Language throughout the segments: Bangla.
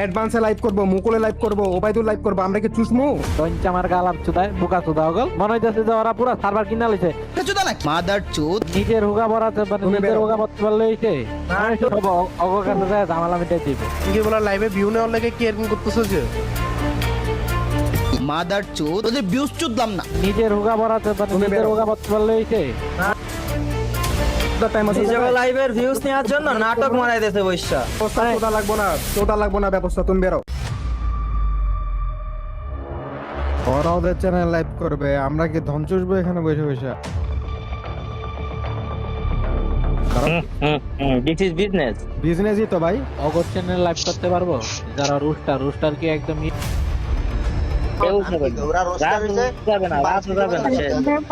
অ্যাডভান্সে লাইভ করব মুকুলে লাইভ করব ওবাইদুল লাইভ করব আমরা কি চুসমু দঞ্চ আমার গালাম চুদায় বুকা চুদা হগল। মনে হইতেছে যে ওরা পুরা সার্ভার কিনা লইছে চুদা নাকি? মাদার চুদ। নিজের হুগা বরাতে মানে নিজের। হুগা বলতে পারলে হইছে অগকানে যায় ঝামেলা মিটাই দিবে। কি বলা লাইভে ভিউ নেওয়ার লাগে কি এরকম করতেছো যে? মাদার চুদ। তোদের ভিউজ চুদলাম না। নিজের হুগা বরাতে মানে নিজের হুগা বলতে পারলে হইছে টাইম আছে লাইভের ভিউজ নেওয়ার জন্য নাটক মারাই দিয়েছে বৈশা চোদা লাগবো না? চোদা লাগবো না ব্যবস্থা? তুমি বেরো। ওরা ওদের চ্যানেল লাইভ করবে। আমরা কি ধন চুষবো এখানে বসে বসে? দিস ইজ বিজনেস বিজনেসই তো ভাই। অগর চ্যানেল লাইভ করতে পারব? যারা রুস্টার রুস্টার কি একদম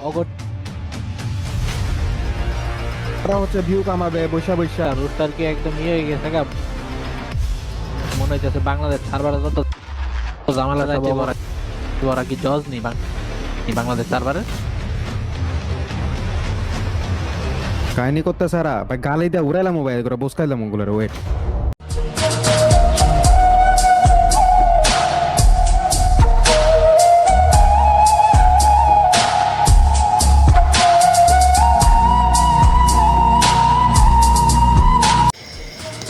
অগর ওরা হচ্ছে ভিউ কামাবে বৈশা বৈশা। রুস্টার কি একদম ইয়ে হয়ে গেছে গা? মনে হইতেছে বাংলাদেশ সার্ভারে যত ঝামেলা যাচ্ছে ওরা ওরা কি জজ নি নি বাংলাদেশ সার্ভারে কাহিনী করতে সারা ভাই গালি দিয়ে উড়াইলাম মোবাইল করে বসকাইলাম ওগুলোর ওয়েট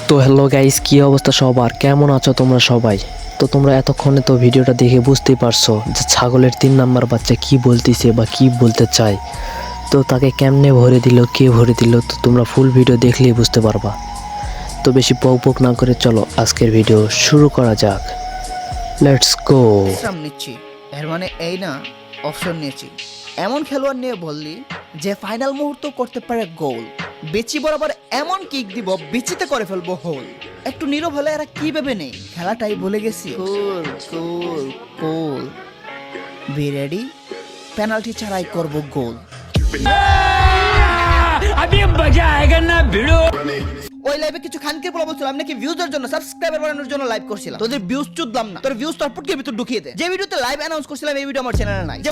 তো হ্যালো গাইস কি অবস্থা সবার? কেমন আছো তোমরা সবাই? তো তোমরা এতক্ষণে তো ভিডিওটা দেখে বুঝতেই পারছ যে ছাগলের তিন নাম্বার বাচ্চা কি বলতেছে বা কি বলতে চায়। তো তাকে কেমনে ভরে দিল, কে ভরে দিল, তো তোমরা ফুল ভিডিও দেখলেই বুঝতে পারবা। তো বেশি পক পক না করে চলো, আজকের ভিডিও শুরু করা যাক। লেটস গো নিচ্ছি। এর মানে এই না অপশন নিয়েছি। এমন খেলোয়াড় নিয়ে বললি যে ফাইনাল মুহূর্ত করতে পারে গোল বেচি বরাবর এমন কিক দিব বেচিতে করে ফেলব হোল একটু নীরব হলে এরা কি ভেবে নেই খেলাটাই ভুলে গেছি। Cool cool cool be ready penalty ছাড়াই করব গোল ওই লাইভে কিছু খানকে বলা বলছিলাম নাকি ভিউজের জন্য সাবস্ক্রাইবার জন্য লাইভ করছিলাম। তোদের ভিউজ চুদলাম না। তোর ভিউজ তোর ভিতর ঢুকিয়ে দে। যে ভিডিওতে লাইভ অ্যানাউন্স করছিলাম, এই ভিডিও আমার চ্যানেলে নাই। যে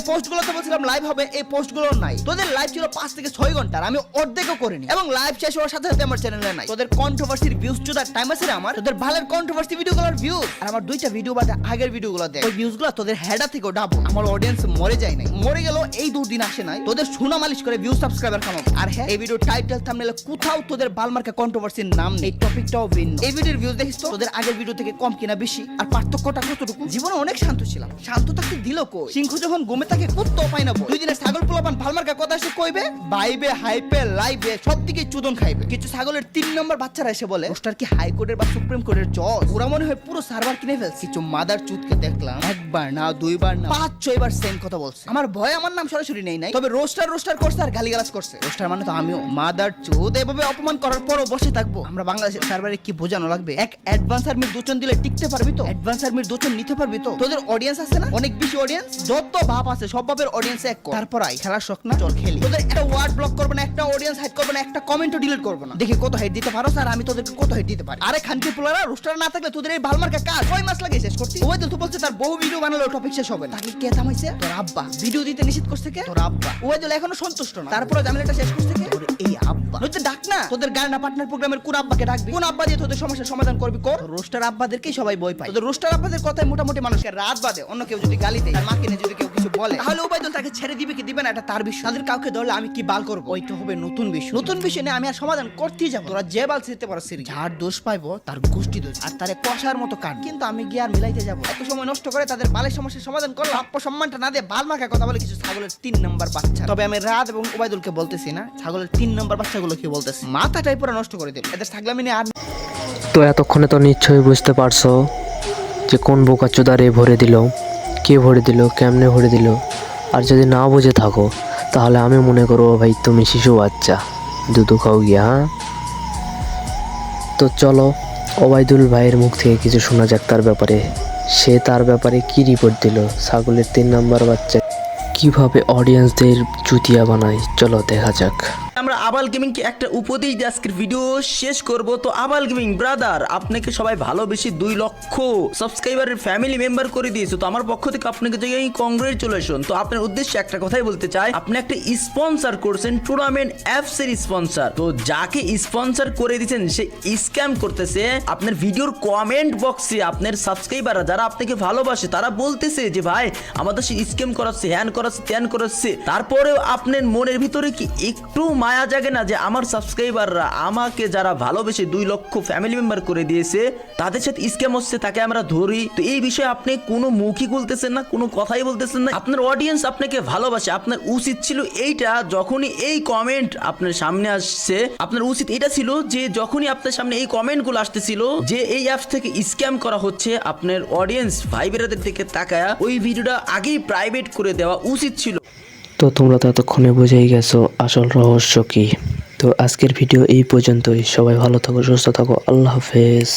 বলছিলাম লাইভ হবে, এই পোস্টগুলো নাই। তোদের লাইভ ছিল থেকে ঘণ্টার, আমি অর্ধেকও করিনি। এবং লাইভ শেষ হওয়ার সাথে সাথে আমার চ্যানেলে নাই। তোদের কন্ট্রোভার্সির ভিউজ চুদার টাইম আছে আমার। তোদের কন্ট্রোভার্সি ভিডিওগুলোর ভিউজ আর আমার দুইটা ভিডিও বাদে আগের ভিডিওগুলো দেখ। ওই ভিউজগুলো তোদের হেডা থেকে ডাবো। আমার অডিয়েন্স মরে যায় নাই। মরে গেল এই দুদিন আসে নাই। তোদের সুনা মালিশ করে ভিউজ সাবস্ক্রাইবার কামাবো আর হ্যাঁ এই ভিডিও টাইটেল কোথাও তোদের বালমার্কা কন্ট্রোভার্সির নাম নেই। টপিকটাও ভিন্ন। এই ভিডিওর ভিউজ দেখিস তো? তোদের আগের ভিডিও থেকে কম কিনা বেশি। আর পার্থক্যটা কতটুকু? জীবনে অনেক শান্ত ছিলাম। শান্ত থাকতে দিল কই? সিংহ যখন ঘুমে থাকে কুত্তো পাই না দুই দিনের ছাগল পোলাপান ভালমার্কা কথা এসে কইবে বাইবে হাইপে লাইবে সব দিকে চুদন খাইবে। কিছু ছাগলের তিন নম্বর বাচ্চারা এসে বলে পোস্টার কি হাইকোর্টের বা সুপ্রিম কোর্টের জজ? ওরা মনে হয় পুরো সার্ভার কিনে ফেলছে। কিছু মাদার চুদকে দেখলাম একবার না দুইবার না পাঁচ ছয়বার সেম কথা বলছে। আমার ভয় আমার নাম সরাসরি নেই নাই। তবে রোস্টার রোস্টার করছে আর গালিগালাজ করছে। রোস্টার মানে তো আমিও। মাদার চুদ এভাবে অপমান করার পরও বসে থাকব। আমরা বাংলাদেশের সার্ভারে কি বোঝানো লাগবে? এক অ্যাডভান্স আর্মির দোচন দিলে টিকতে পারবি তো? অ্যাডভান্স আর্মির দোচন নিতে পারবি তো? তোদের অডিয়েন্স আছে না? অনেক বেশি অডিয়েন্স যত ভাব আছে, সব ভাবের অডিয়েন্স এক কর। তারপর আই খেলার শখ না? চল খেলি। তোদের একটা ওয়ার্ড ব্লক করবে না, একটা অডিয়েন্স হাইড করবে না, একটা কমেন্টও ডিলিট করবে না। দেখি কত হাইট দিতে পারো স্যার আমি তোদেরকে কত হাইট দিতে পারি? আরে খানকি পোলারা রোস্টার না থাকলে তোদের এই ভালমার্কা কাজ? কয় মাস লাগে শেষ করতে? ওই তো বলছে, তার বহু ভিডিও বানালো টপিক শেষ হবে না। তাকে কে থামাইছে? তোর আব্বা। ভিডিও দিতে নিষেধ করছে কে? তোর আব্বা। ওই এখনও সন্তুষ্ট না। তারপরে ঝামেলাটা শেষ করছে কে? এই আব্বা। নয়তো ডাক না। তোদের গার্না পার্টনার প্রোগ্রামের কোন আব্বাকে ডাকবি? কোন আব্বা দিয়ে তোদের সমস্যার সমাধান করবি? কর। রোস্টার আব্বাদেরকেই সবাই বই পায়। তোদের রোস্টার আব্বাদের কথায় মোটামুটি মানুষকে রাত বাদে। অন্য কেউ যদি গালি দেয় তার মাকে নিয়ে যদি কেউ কিছু বলে তাহলে উপায়দল তাকে ছেড়ে দিবে কি দিবে না এটা তার বিষয়। তাদের কাউকে ধরলে আমি কি বাল করব? ওইটা হবে নতুন বিষয়। নতুন বিষয় নিয়ে আমি আর সমাধান করতেই যাব তোরা যে বাল ছিঁড়তে পারো সিরি যার দোষ পাইবো তার গোষ্ঠী দোষ। আর তারে কষার মতো কাট কিন্তু আমি গিয়ে আর মিলাইতে যাব এত সময় নষ্ট করে তাদের বালের সমস্যার সমাধান করল আপ্য সম্মানটা না দিয়ে বাল মাখা কথা বলে কিছু ছাগলের তিন নম্বর বাচ্চা। তবে আমি রাত এবং উবাইদুলকে বলতেছি না ছাগলের তিন নম্বর মাথাটাই পুরো নষ্ট করে দিল। এদের আর তো এতক্ষণে তো নিশ্চয়ই বুঝতে পারছ যে কোন বোকা চোদারে ভরে দিল, কে ভরে দিল, কেমনে ভরে দিল। আর যদি না বুঝে থাকো, তাহলে আমি মনে করব ভাই তুমি শিশু বাচ্চা। দুধু খাও গিয়া হ্যাঁ? তো চলো, ওবায়দুল ভাইয়ের মুখ থেকে কিছু শোনা যাক তার ব্যাপারে। সে তার ব্যাপারে কি রিপোর্ট দিল? ছাগলের তিন নাম্বার বাচ্চা কীভাবে অডিয়েন্সদের চুতিয়া বানায়? চলো দেখা যাক। আমরা আবাল গেমিংকে একটা উপদেশ দিয়ে আজকের ভিডিও শেষ করব। তো আবাল গেমিং ব্রাদার আপনাকে সবাই ভালোবেসে দুই লক্ষ সাবস্ক্রাইবারের ফ্যামিলি মেম্বার করে দিয়েছে। তো আমার পক্ষ থেকে আপনাকে জায়গায় কংগ্রেচুলেশন তো আপনার উদ্দেশ্যে একটা কথাই বলতে চাই, আপনি একটা স্পন্সর করছেন টুর্নামেন্ট অ্যাপস এর স্পন্সর তো যাকে স্পন্সর করে দিয়েছেন, সে স্ক্যাম করতেছে। আপনার ভিডিওর কমেন্ট বক্সে আপনার সাবস্ক্রাইবাররা যারা আপনাকে ভালোবাসে, তারা বলতেছে যে, ভাই, আমাদের সে স্ক্যাম করাচ্ছে হ্যান করাচ্ছে, ত্যান করাচ্ছে। তারপরেও আপনার মনের ভিতরে কি একটু মায়া জাগে না যে আমার সাবস্ক্রাইবাররা আমাকে যারা ভালোবেসে দুই লক্ষ ফ্যামিলি মেম্বার করে দিয়েছে, তাদের সাথে স্ক্যাম হচ্ছে, তাকে আমরা ধরি। তো এই বিষয়ে আপনি কোনো মুখই বলতেছেন না, কোনো কথাই বলতেছেন না। আপনার অডিয়েন্স আপনাকে ভালোবাসে, আপনার উচিত ছিল এইটা যখনই এই কমেন্ট আপনার সামনে আসছে। আপনার উচিত এটা ছিল যে যখনই আপনার সামনে এই কমেন্টগুলো আসতেছিল, যে এই অ্যাপস থেকে স্ক্যাম করা হচ্ছে, আপনার অডিয়েন্স ভাই বেরাদের দিকে তাকায়া ওই ভিডিওটা আগেই প্রাইভেট করে দেওয়া উচিত ছিল। তো তোমরা তো এতক্ষণে বুঝেই গেছো আসল রহস্য কি। তো আজকের ভিডিও এই পর্যন্তই। সবাই ভালো থাকো, সুস্থ থাকো। আল্লাহ হাফেজ।